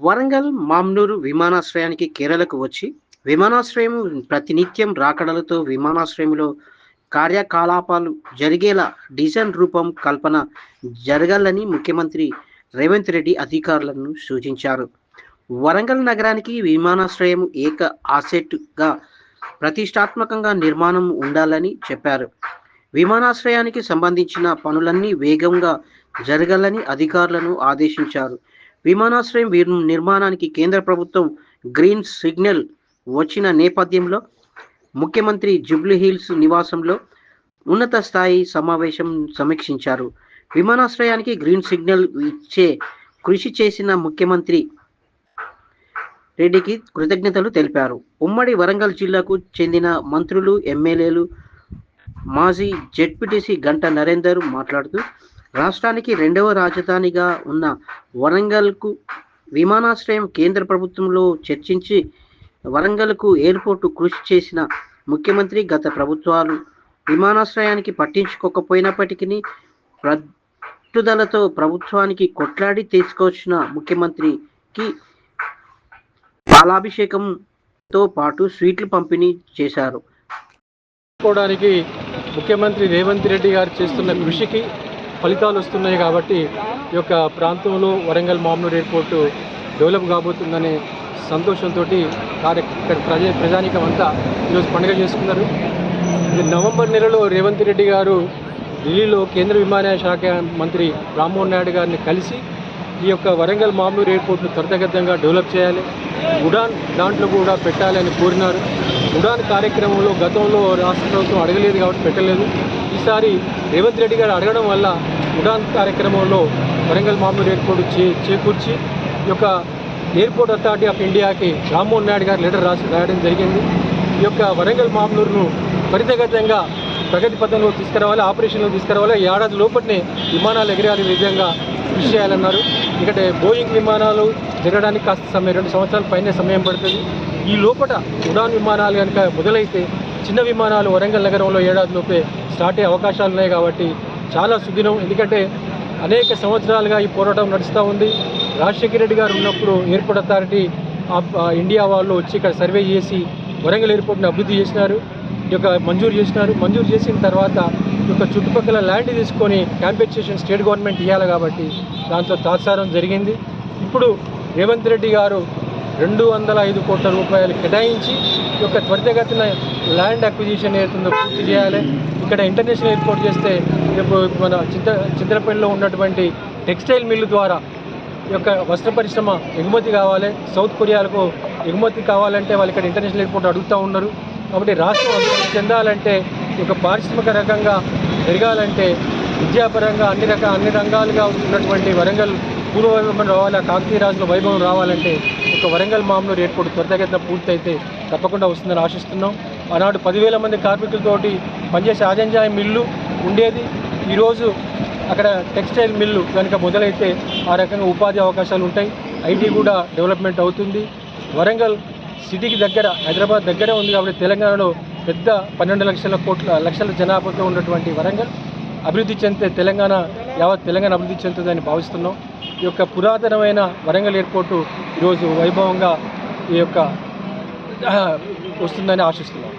వరంగల్ మామ్నూరు విమానాశ్రయానికి కేరళకు వచ్చి విమానాశ్రయం ప్రతినిత్యం రాకడలతో విమానాశ్రయంలో కార్యకలాపాలు జరిగేలా డిజైన్ రూపం కల్పన జరగాలని ముఖ్యమంత్రి రేవంత్ రెడ్డి అధికారులను సూచించారు. వరంగల్ నగరానికి విమానాశ్రయం ఏక ఆసెట్గా ప్రతిష్టాత్మకంగా నిర్మాణం ఉండాలని చెప్పారు. విమానాశ్రయానికి సంబంధించిన పనులన్నీ వేగంగా జరగాలని అధికారులను ఆదేశించారు. విమానాశ్రయం నిర్మాణానికి కేంద్ర ప్రభుత్వం గ్రీన్ సిగ్నల్ వచ్చిన నేపథ్యంలో ముఖ్యమంత్రి జుబ్లీ హిల్స్ నివాసంలో ఉన్నత స్థాయి సమావేశం సమీక్షించారు. విమానాశ్రయానికి గ్రీన్ సిగ్నల్ ఇచ్చే కృషి చేసిన ముఖ్యమంత్రి రెడ్డికి కృతజ్ఞతలు తెలిపారు. ఉమ్మడి వరంగల్ జిల్లాకు చెందిన మంత్రులు ఎమ్మెల్యేలు మాజీ జెడ్పీటీసీ గంట నరేందర్ మాట్లాడుతూ రాష్ట్రానికి రెండవ రాజధానిగా ఉన్న వరంగల్కు విమానాశ్రయం కేంద్ర ప్రభుత్వంలో చర్చించి వరంగల్కు ఎయిర్పోర్టు కృషి చేసిన ముఖ్యమంత్రి గత ప్రభుత్వాలు విమానాశ్రయానికి పట్టించుకోకపోయినప్పటికీ పట్టుదలతో ప్రభుత్వానికి కొట్లాడి తీసుకొచ్చిన ముఖ్యమంత్రికి పాలాభిషేకంతో పాటు స్వీట్లు పంపిణీ చేశారు. చేసుకోవడానికి ముఖ్యమంత్రి రేవంత్ రెడ్డి గారు చేస్తున్న కృషికి ఫలితాలు వస్తున్నాయి కాబట్టి ఈ యొక్క ప్రాంతంలో వరంగల్ మామూలు ఎయిర్పోర్టు డెవలప్ కాబోతుందనే సంతోషంతో కార్య ఇక్కడ ప్రజ ప్రజానికం అంతా ఈరోజు పండుగ చేసుకున్నారు. నవంబర్ నెలలో రేవంత్ రెడ్డి గారు ఢిల్లీలో కేంద్ర విమానయాన శాఖ మంత్రి రామ్మోహన్ నాయుడు గారిని కలిసి ఈ యొక్క వరంగల్ మామూలు ఎయిర్పోర్ట్ను త్వరితగతంగా డెవలప్ చేయాలి. ఉడాన్ దాంట్లో కూడా పెట్టాలని కోరినారు. ఉడాన్ కార్యక్రమంలో గతంలో రాష్ట్ర ప్రభుత్వం అడగలేదు కాబట్టి పెట్టలేదు. ఈసారి రేవంత్ రెడ్డి గారు అడగడం వల్ల ఉడాన్ కార్యక్రమంలో వరంగల్ మామూలు ఎయిర్పోర్ట్ చే చేకూర్చి ఈ యొక్క ఎయిర్పోర్ట్ అథారిటీ ఆఫ్ ఇండియాకి రామ్మోహన్ నాయుడు గారు లెటర్ రాసి రాయడం జరిగింది. ఈ యొక్క వరంగల్ మామూలును త్వరితగతంగా ప్రగతి పథంలో తీసుకురావాలి ఆపరేషన్లో తీసుకురావాలి. ఈ ఏడాది లోపలనే విమానాలు ఎగిరాలి విధంగా కృషి చేయాలన్నారు. ఎందుకంటే బోయింగ్ విమానాలు జరగడానికి కాస్త సమయం రెండు సంవత్సరాల పైనే సమయం పడుతుంది. ఈ లోపల ఉడాన్ విమానాలు కనుక మొదలైతే చిన్న విమానాలు వరంగల్ నగరంలో ఏడాది లోపే స్టార్ట్ అయ్యే అవకాశాలు ఉన్నాయి కాబట్టి చాలా సుదినం. ఎందుకంటే అనేక సంవత్సరాలుగా ఈ పోరాటం నడుస్తూ ఉంది. రాజశేఖర రెడ్డి గారు ఉన్నప్పుడు ఎయిర్పోర్ట్ అథారిటీ ఆఫ్ ఇండియా వాళ్ళు వచ్చి ఇక్కడ సర్వే చేసి వరంగల్ ఎయిర్పోర్ట్ని అభివృద్ధి చేసినారు. ఈ యొక్క మంజూరు చేసినారు. మంజూరు చేసిన తర్వాత ఈ యొక్క చుట్టుపక్కల ల్యాండ్ తీసుకొని కాంపెన్సేషన్ స్టేట్ గవర్నమెంట్ ఇవ్వాలి కాబట్టి దాంతో తాత్సారం జరిగింది. ఇప్పుడు రేవంత్ రెడ్డి గారు రెండు వందల ఐదు కోట్ల రూపాయలు కేటాయించి ఈ యొక్క త్వరితగతిన ల్యాండ్ అక్విజిషన్ ఏదైతుందో పూర్తి చేయాలి. ఇక్కడ ఇంటర్నేషనల్ ఎయిర్పోర్ట్ చేస్తే రేపు మన చింత చింతలపల్లిలో ఉన్నటువంటి టెక్స్టైల్ మిల్లు ద్వారా యొక్క వస్త్ర పరిశ్రమ ఎగుమతి కావాలి. సౌత్ కొరియాలకు ఎగుమతి కావాలంటే వాళ్ళు ఇక్కడ ఇంటర్నేషనల్ ఎయిర్పోర్ట్ అడుగుతూ ఉన్నారు. కాబట్టి రాష్ట్రం అభివృద్ధి చెందాలంటే ఒక పారిశ్రామిక రకంగా పెరగాలంటే విద్యాపరంగా అన్ని రకాల అన్ని రంగాలుగా ఉన్నటువంటి వరంగల్ పూర్వ వైభవం రావాలి ఆ కాకతీయ రాజుల వైభవం రావాలంటే ఒక వరంగల్ మామూలు ఎయిర్పోర్ట్ త్వరితగతిన పూర్తయితే తప్పకుండా వస్తుందని ఆశిస్తున్నాం. ఆనాడు పదివేల మంది కార్మికులతోటి పనిచేసే ఆజంజాయి మిల్లు ఉండేది. ఈరోజు అక్కడ టెక్స్టైల్ మిల్లు కనుక మొదలైతే ఆ రకంగా ఉపాధి అవకాశాలు ఉంటాయి. ఐటీ కూడా డెవలప్మెంట్ అవుతుంది. వరంగల్ సిటీకి దగ్గర హైదరాబాద్ దగ్గరే ఉంది కాబట్టి తెలంగాణలో పెద్ద పన్నెండు లక్షల కోట్ల లక్షల జనాభాతో ఉన్నటువంటి వరంగల్ అభివృద్ధి చెందితే తెలంగాణ యావత్ తెలంగాణ అభివృద్ధి చెందుతుందని భావిస్తున్నాం. ఈ యొక్క పురాతనమైన వరంగల్ ఎయిర్పోర్టు ఈరోజు వైభవంగా ఈ యొక్క వస్తుందని ఆశిస్తున్నాం.